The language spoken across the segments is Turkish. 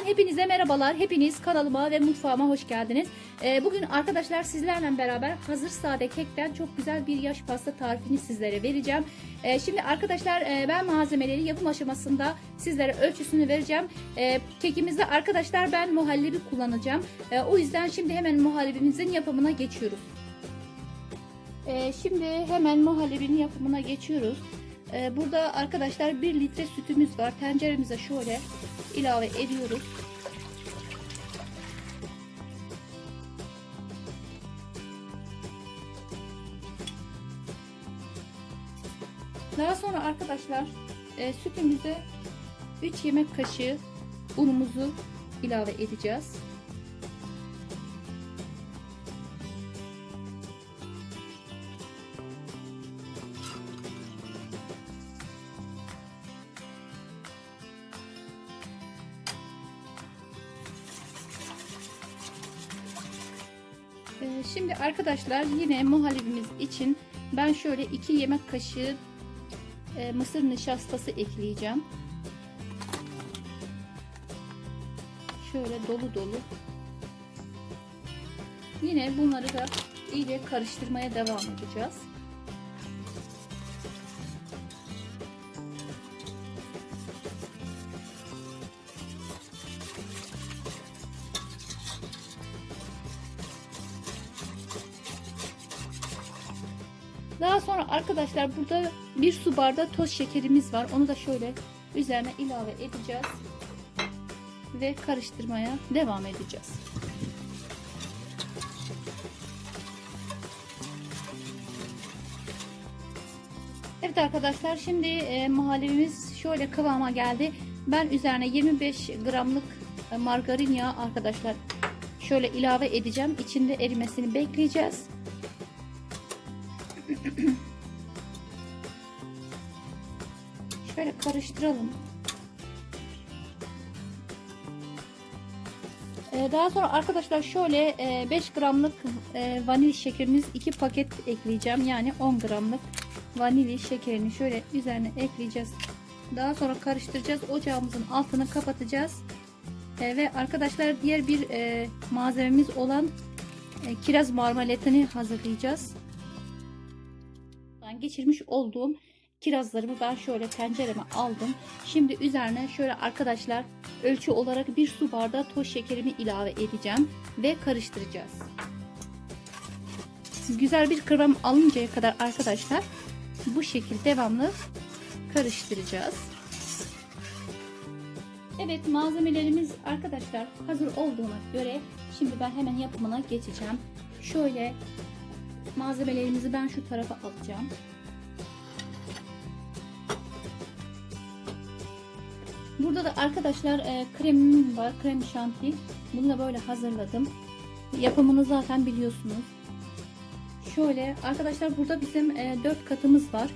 kanalımdan hepinize merhabalar. Hepiniz kanalıma ve mutfağıma hoş geldiniz. Ee, bugün arkadaşlar sizlerle beraber hazır sade kekten çok güzel bir yaş pasta tarifini sizlere vereceğim. Ee, şimdi arkadaşlar e, ben malzemeleri yapım aşamasında sizlere ölçüsünü vereceğim. Ee, kekimizde arkadaşlar ben muhallebi kullanacağım. Ee, o yüzden şimdi hemen muhallebimizin yapımına geçiyoruz. Ee, şimdi hemen muhallebinin yapımına geçiyoruz. Ee, burada arkadaşlar 1 litre sütümüz var. Tenceremize şöyle ilave ediyoruz. Daha sonra arkadaşlar e, sütümüze 3 yemek kaşığı unumuzu ilave edeceğiz. Arkadaşlar yine muhallebimiz için ben şöyle 2 yemek kaşığı e, mısır nişastası ekleyeceğim. Şöyle dolu dolu. Yine bunları da iyice karıştırmaya devam edeceğiz. Daha sonra arkadaşlar burada bir su bardağı toz şekerimiz var. Onu da şöyle üzerine ilave edeceğiz. Ve karıştırmaya devam edeceğiz. Evet arkadaşlar şimdi e, muhallebimiz şöyle kıvama geldi. Ben üzerine 25 gramlık e, margarin yağı arkadaşlar şöyle ilave edeceğim. İçinde erimesini bekleyeceğiz. Şöyle karıştıralım. Ee, daha sonra arkadaşlar şöyle 5 gramlık e, vanil şekerimiz 2 paket ekleyeceğim. Yani 10 gramlık vanilya şekerini şöyle üzerine ekleyeceğiz. Daha sonra karıştıracağız. Ocağımızın altını kapatacağız. Ee, ve arkadaşlar diğer bir e, malzememiz olan e, kiraz marmelatını hazırlayacağız geçirmiş olduğum kirazlarımı ben şöyle tencereme aldım. Şimdi üzerine şöyle arkadaşlar ölçü olarak bir su bardağı toz şekerimi ilave edeceğim ve karıştıracağız. Güzel bir kıvam alıncaya kadar arkadaşlar bu şekilde devamlı karıştıracağız. Evet malzemelerimiz arkadaşlar hazır olduğuna göre şimdi ben hemen yapımına geçeceğim. Şöyle malzemelerimizi ben şu tarafa alacağım. Burada da arkadaşlar e, kremim var. Krem şanti. Bunu da böyle hazırladım. Yapımını zaten biliyorsunuz. Şöyle arkadaşlar burada bizim e, 4 katımız var.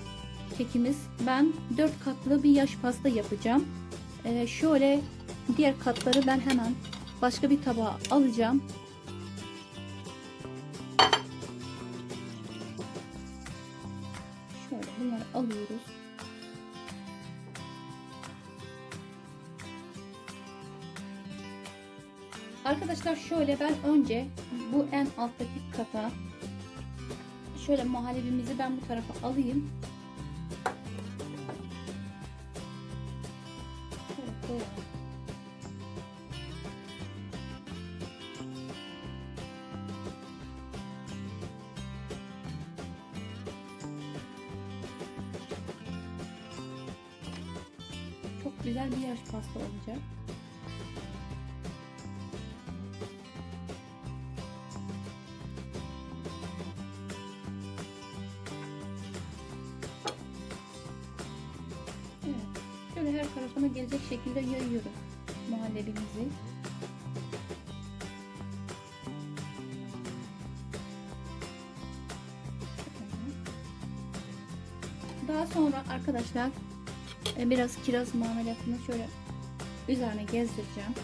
Kekimiz. Ben 4 katlı bir yaş pasta yapacağım. E, şöyle diğer katları ben hemen başka bir tabağa alacağım. Şöyle bunları alıyoruz. Arkadaşlar şöyle ben önce bu en alttaki kata şöyle muhallebimizi ben bu tarafa alayım. Çok güzel bir yaş pasta olacak. Şekilde yayıyoruz muhallebimizi. Daha sonra arkadaşlar e, biraz kiraz marmelatını şöyle üzerine gezdireceğim.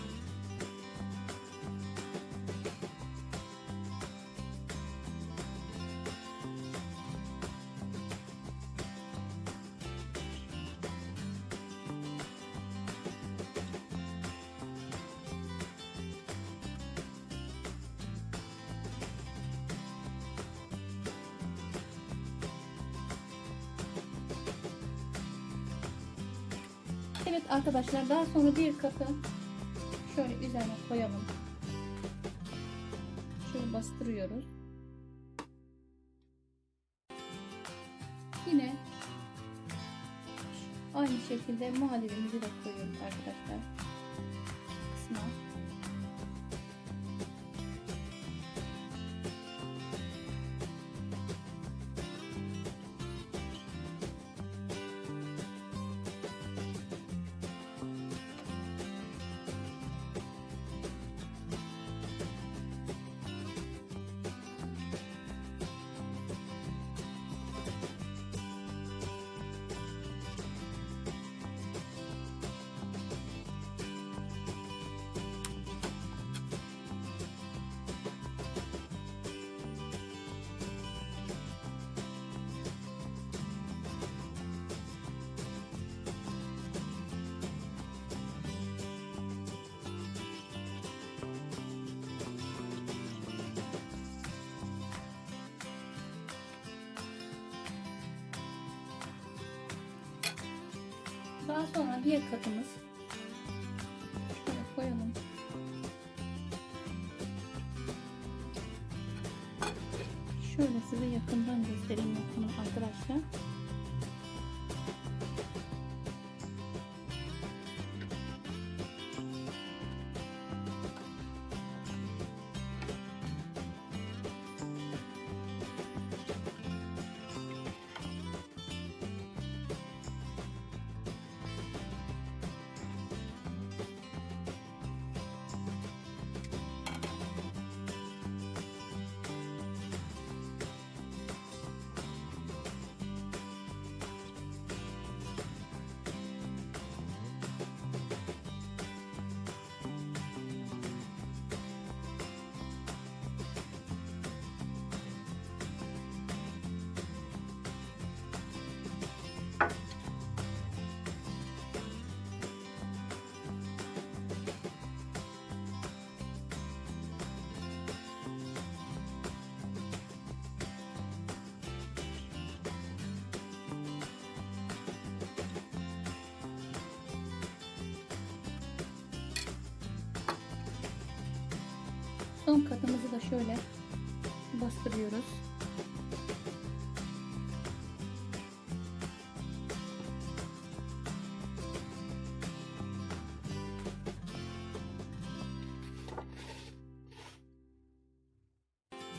Evet arkadaşlar daha sonra bir katı şöyle üzerine koyalım. Şöyle bastırıyoruz. Yine aynı şekilde muhallebimizi de koyuyoruz arkadaşlar. Kısma. Daha sonra diğer katımız şöyle koyalım. Şöyle size yakından göstereyim yapımı arkadaşlar. Son katımızı da şöyle bastırıyoruz.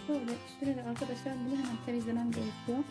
Şöyle üstüne de arkadaşlar bunu hemen temizlemem gerekiyor.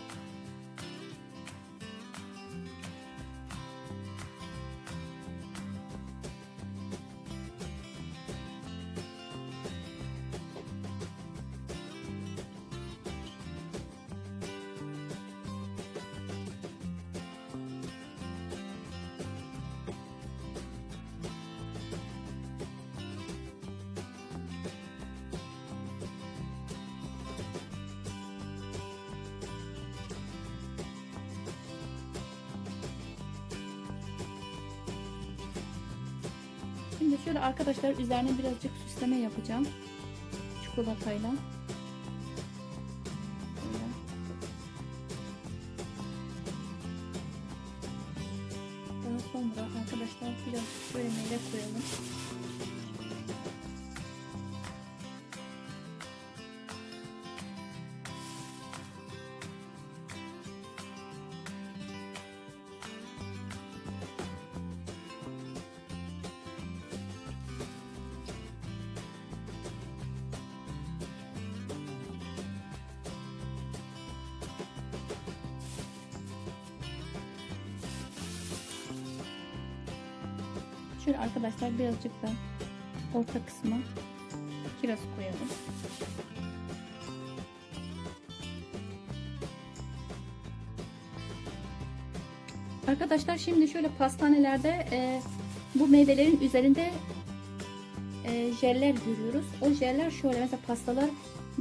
Şimdi şöyle arkadaşlar üzerine birazcık süsleme yapacağım. Çikolatayla. Şöyle arkadaşlar birazcık da orta kısma kiraz koyalım. Arkadaşlar şimdi şöyle pastanelerde e, bu meyvelerin üzerinde e, jeller görüyoruz. O jeller şöyle mesela pastalar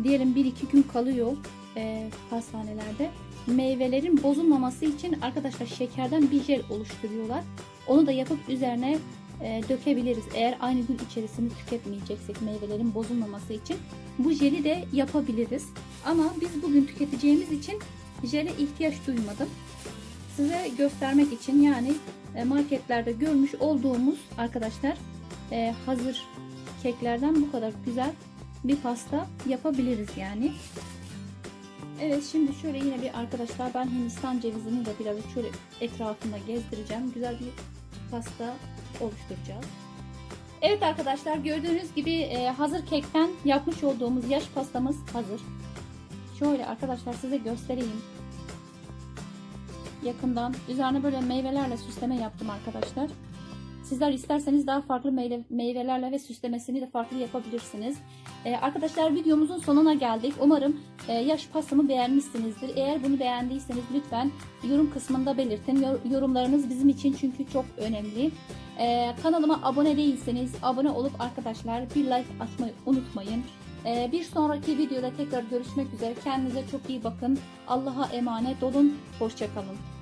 diyelim 1-2 gün kalıyor e, pastanelerde. Meyvelerin bozulmaması için arkadaşlar şekerden bir jel oluşturuyorlar. Onu da yapıp üzerine e, dökebiliriz. Eğer aynı gün içerisinde tüketmeyeceksek meyvelerin bozulmaması için bu jeli de yapabiliriz. Ama biz bugün tüketeceğimiz için jele ihtiyaç duymadım. Size göstermek için yani e, marketlerde görmüş olduğumuz arkadaşlar e, hazır keklerden bu kadar güzel bir pasta yapabiliriz yani. Evet şimdi şöyle yine bir arkadaşlar ben Hindistan cevizini de birazcık şöyle etrafında gezdireceğim. Güzel bir pasta oluşturacağız. Evet arkadaşlar gördüğünüz gibi e, hazır kekten yapmış olduğumuz yaş pastamız hazır. Şöyle arkadaşlar size göstereyim. Yakından üzerine böyle meyvelerle süsleme yaptım arkadaşlar. Sizler isterseniz daha farklı meyve, meyvelerle ve süslemesini de farklı yapabilirsiniz. Ee, arkadaşlar videomuzun sonuna geldik. Umarım yaş pastamı beğenmişsinizdir. Eğer bunu beğendiyseniz lütfen yorum kısmında belirtin. Yor- yorumlarınız bizim için çünkü çok önemli. Ee, kanalıma abone değilseniz abone olup arkadaşlar bir like atmayı unutmayın. Ee, bir sonraki videoda tekrar görüşmek üzere. Kendinize çok iyi bakın. Allah'a emanet olun. Hoşçakalın.